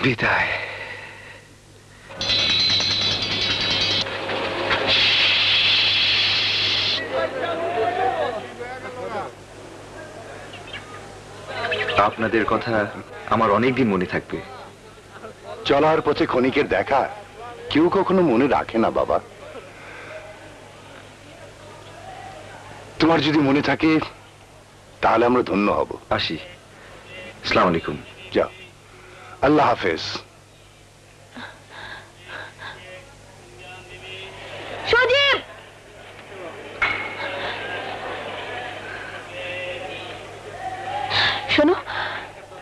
বিদায়। আপনাদের কথা আমার অনেকদিন মনে থাকবে। চলার পথে ক্ষণিকের দেখা কেউ কখনো মনে রাখে না বাবা। তোমার যদি মনে থাকে তাহলে আমরা ধন্য হব। আসি। আসসালামু আলাইকুম। আল্লাহ হাফেজ। শোনো,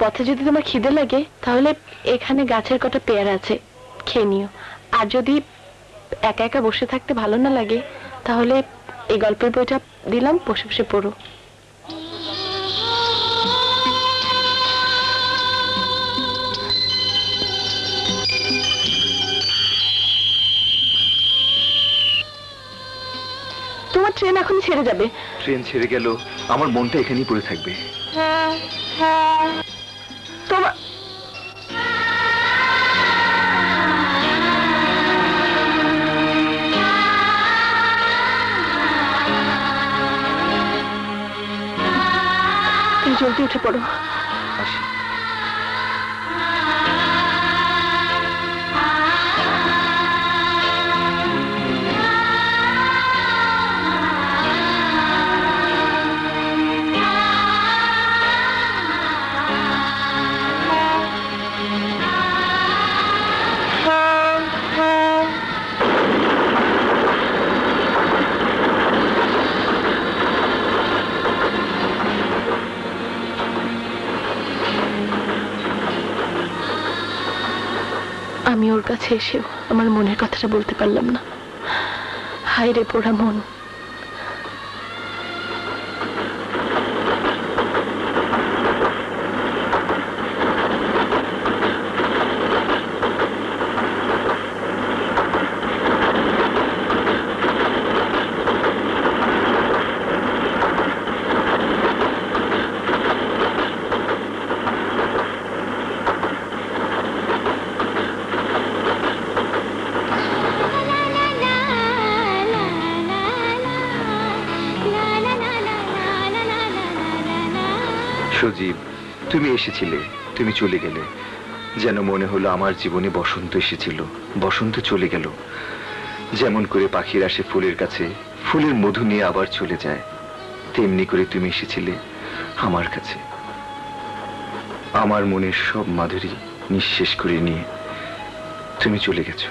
পথে যদি তোমার খিদে লাগে, তাহলে এখানে গাছের কটা পেয়ারা আছে, খেয়ে নিও। আর যদি একা একা বসে থাকতে ভালো না লাগে, তাহলে এই গল্পের বইটা দিলাম, বসে বসে পড়ো। তোমার ছেড়ে যাবে। ট্রেন ছেড়ে গেল আমার মনটা এখানেই পড়ে থাকবে। তোমার তুমি জলদি উঠে পড়ো। আমি ওর কাছে এসেও আমার মনের কথাটা বলতে পারলাম না। হায় রে পোড়া মন। সজীব, তুমি এসেছিলে, তুমি চলে গেলে। যেন মনে হলো আমার জীবনে বসন্ত এসেছিল, বসন্ত চলে গেল। যেমন করে পাখির আসে ফুলের কাছে, ফুলের মধু নিয়ে আবার চলে যায়। তেমনি করে তুমি এসেছিলে আমার কাছে। আমার মনের সব মাধুরী নিঃশেষ করে নিয়ে তুমি চলে গেছো।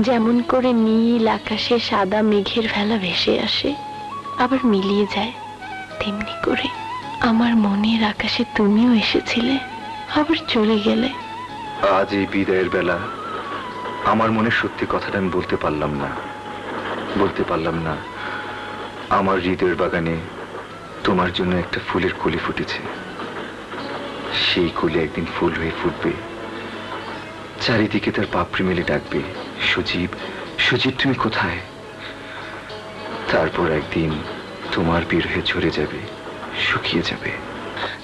যেমন করে নীল আকাশে সাদা মেঘের ভেলা ভেসে আসে, আবার মিলিয়ে যায়, তেমনি করে। আমার মনের আকাশে তুমিও এসেছিলে, আবার চলে গেলে। আজ এই বিদায়ের বেলা আমার মনে সত্যি কথাটা আমি বলতে পারলাম না। বলতে পারলাম না, আমার হৃদয়ের বাগানে তোমার জন্য একটা ফুলের কলি ফুটেছে। সেই কলি একদিন ফুল হয়ে ফুটবে। চারিদিকে তার পাপড়ি মেলে ডাকবে। সজীব সজীব, তুমি কোথায়? তারপর একদিন তোমার বিরহে ঝরে যাবে। শুকিয়ে যাবে।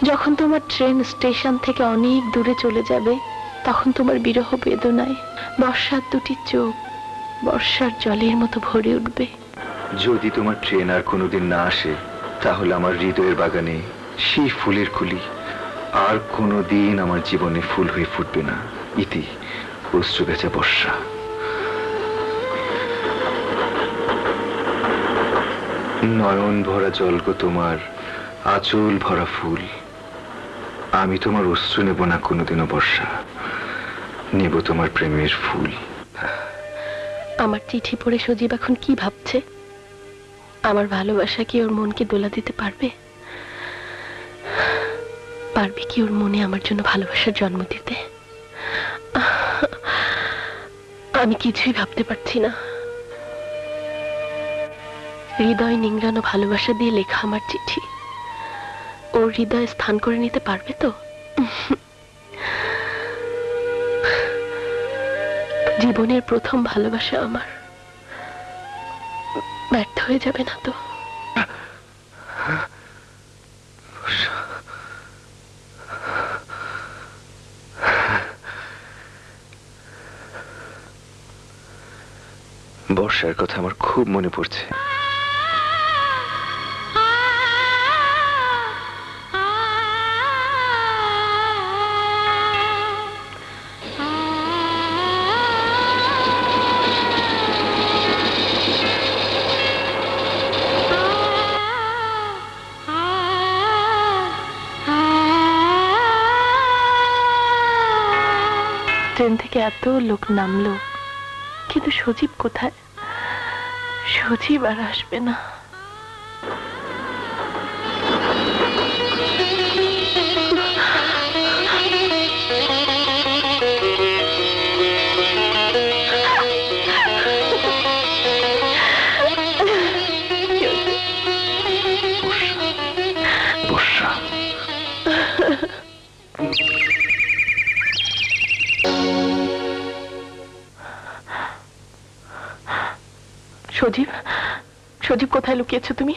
যখন তোমার ট্রেন স্টেশন থেকে অনেক দূরে চলে যাবে তখন তোমার বিরহ বেদনায় বর্ষার দুটি চোখ বর্ষার জলের মতো ভরে উঠবে। যদি তোমার ট্রেন আর কোনোদিন না আসে তাহলে আমার হৃদয়ের বাগানে সেই ফুলের কুলি আর কোনোদিন আমার জীবনে ফুল হয়ে ফুটবে না। ইতি অশ্রু ভেজা বর্ষা। নয়ন ভরা জল গো তোমার আঁচল ভরা ফুল। আমি তোমার অশ্রু নেব না কোনোদিনও বর্ষা। নেব তোমার প্রেমের ফুল। আমার চিঠি পড়ে সজীব এখন কি ভাবছে? আমার ভালোবাসা কি ওর মনকে দোলা দিতে পারবে? পারবে কি ওর মনে আমার জন্য ভালোবাসার জন্ম দিতে? আমি কিছুই ভাবতে পারছি না। হৃদয় নিংড়ানো ভালোবাসা দিয়ে লেখা আমার চিঠি। ওর হৃদয়ে স্থান করে নিতে পারবে তো? জীবনের প্রথম ভালোবাসা আমার। ব্যর্থ হয়ে যাবে না তো? বর্ষার কথা আমার খুব মনে পড়ছে। ট্রেন থেকে এত লোক নামলো কিন্তু সজীব কোথায়? সজীব আর আসবে না। সজীব কোথায় লুকিয়েছো তুমি?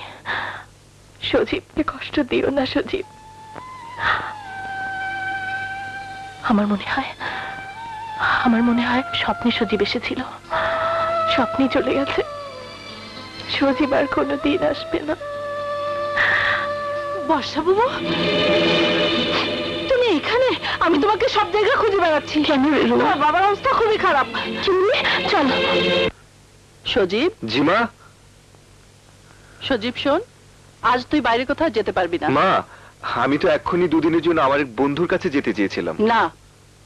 সজীবকে কষ্ট দিও না সজীব। আমার মনে হয় আমার মনে হয় স্বপ্নে সজীব এসেছিল। স্বপ্নে চলে গেছে। সজীব আর কোনো দিন আসবে না। বর্ষা বাবু তুমি এখানে? আমি তোমাকে সব জায়গায় খুঁজে বেড়াচ্ছি। কেন বাবার অবস্থা খুবই খারাপ। চলো। সজীব? জিমা সজীব শোন আজ তুই বাইরে কোথাও যেতে পারবি না। মা আমি তো এক্ষুনি দুদিনের জন্য আমার এক বন্ধুর কাছে যেতে চেয়েছিলাম। না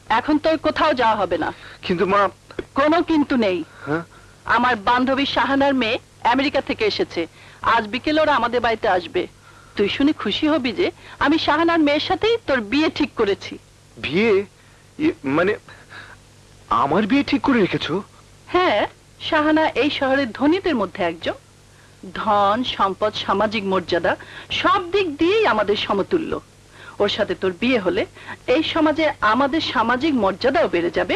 এখন তোর কোথাও যাওয়া হবে না। কিন্তু মা কোনো কিন্তু নেই। হ্যাঁ? আমার বান্ধবী শাহানার মেয়ে আমেরিকা থেকে এসেছে। আজ বিকেলে ওরা আমাদের বাড়িতে আসবে। তুই শুনে খুশি হবি যে আমি শাহানার মেয়ের সাথেই তোর বিয়ে ঠিক করেছি। বিয়ে? মানে আমার বিয়ে ঠিক করে রেখেছো? হ্যাঁ শাহানা এই শহরের ধনীদের মধ্যে একজন। ধন সম্পদ সামাজিক মর্যাদা সব দিক দিয়েই আমাদের সমতুল্য। ওর সাথে তোর বিয়ে হলে এই সমাজে আমাদের সামাজিক মর্যাদাও বেড়ে যাবে।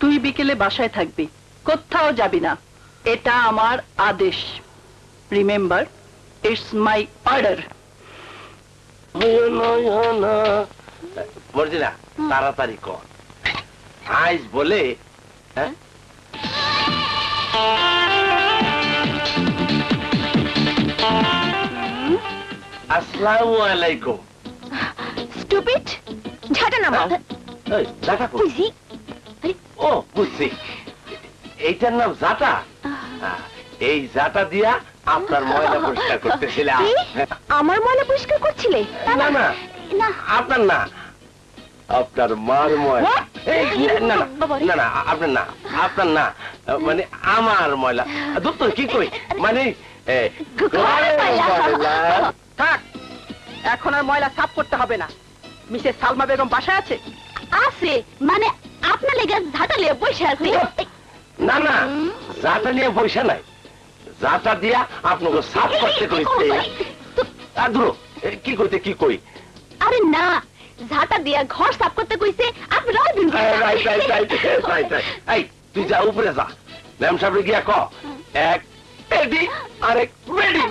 তুই বিকেলে বাসায় থাকবি কোথাও যাবি না। এটা আমার আদেশ। Remember it's my order Marjina তাড়াতাড়ি কর। আইস বলে হ্যাঁ? আসসালামু আলাইকুম। স্টুপিড ঝাঁটা নামাও। এই, জাটা কই? বুঝি। ও বুঝছি। এইটার নাম জাটা আহ, এই জাটা দিয়া আপনার ময়লা পরিষ্কার করতেছিলাম। আমার ময়লা পরিষ্কার করছিলে? না। না না। আপনার না। আপনার মার ময়লা না না না না আপনার না। আপনার না। মানে আমার ময়লা। দোস্ত কি কই? মানে থাক এখন আর ময়লা সাফ করতে হবে না মিসেস সালমা বেগম বাসায় আছে আছে মানে আপনার লেগে ঝাঁটা লিয়ে বসে আছে না না যাটা নিয়ে পয়সা নাই যাটা দিয়া আপনাকে সাফ করতে কইছে আর ধরো কি কইতে কি কই আরে না ঝাঁটা দিয়া ঘর সাফ করতে কইছে আপনি right right right right right এই তুই যা উপরে যা ম্যাম সাহেব গিয়া ক এক রেডি? আরেক রেডি।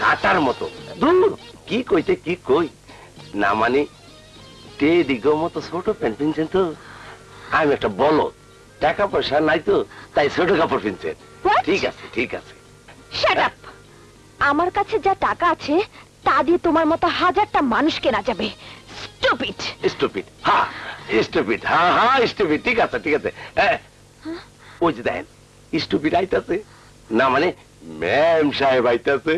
ঝাঁটার মতো। দূর। কি কইতে কি কই? না মানে মতো ছোট প্যান্ট পিনছেন তো। আমি একটা বলো। টাকা পয়সা নাই তো তাই ছোট কাপড় পিনছেন। ঠিক আছে ঠিক আছে। আমার কাছে যা টাকা আছে তা দিয়ে তোমার মতো হাজারটা মানুষ কেনা যাবে। স্টুপিড স্টুপিড হ্যাঁ স্টুপিড হ্যাঁ হ্যাঁ স্টুপিড ঠিক আছে ঠিক আছে। হ্যাঁ? ওই যে দেখেন স্টুপিড আইতাছে। না মানে ম্যাম সাহেব আইতাছে।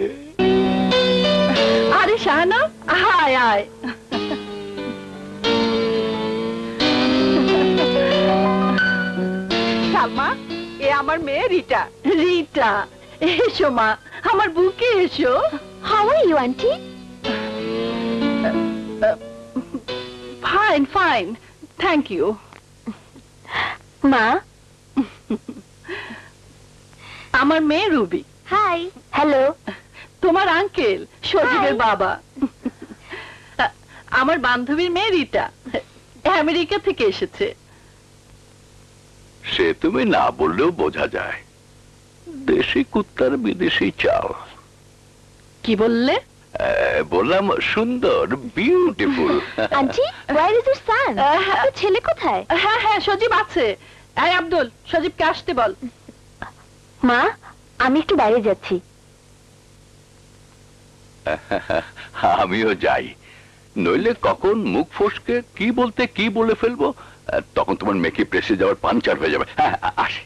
আরে শাহানা আয় আয় সালমা এ আমার মেয়ে রিটা। রিটা এসো মা আমার বুকে এসো। How are you aunty fine fine thank you মা আমার মেয়ে রুবি। হাই হ্যালো তোমার আঙ্কেল সজীবের. বাবা। আমার বান্ধবীর মেয়ে রিটা আমেরিকা থেকে এসেছে। সে তুমি না বললেও বোঝা যায়। দেশি কুত্তার বিদেশি চাল। কি বললে? আহ, বললাম সুন্দর beautiful aunty where is your son ছেলে কোথায়? হ্যাঁ হ্যাঁ সজীব আছে। এই আব্দুল সজীবকে আসতে বল। মা? আমি একটু বাইরে যাচ্ছি। আমিও যাই। নইলে কখন মুখ ফসকে কি বলতে কি বলে ফেলব? তখন তোমার মেকি প্রেসে যাওয়ার পাঞ্চার হয়ে যাবে। হ্যাঁ আসে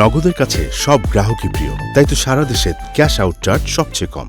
নগদের কাছে সব গ্রাহকই প্রিয় তাই তো সারা দেশে ক্যাশ আউট চার্জ সবচেয়ে কম।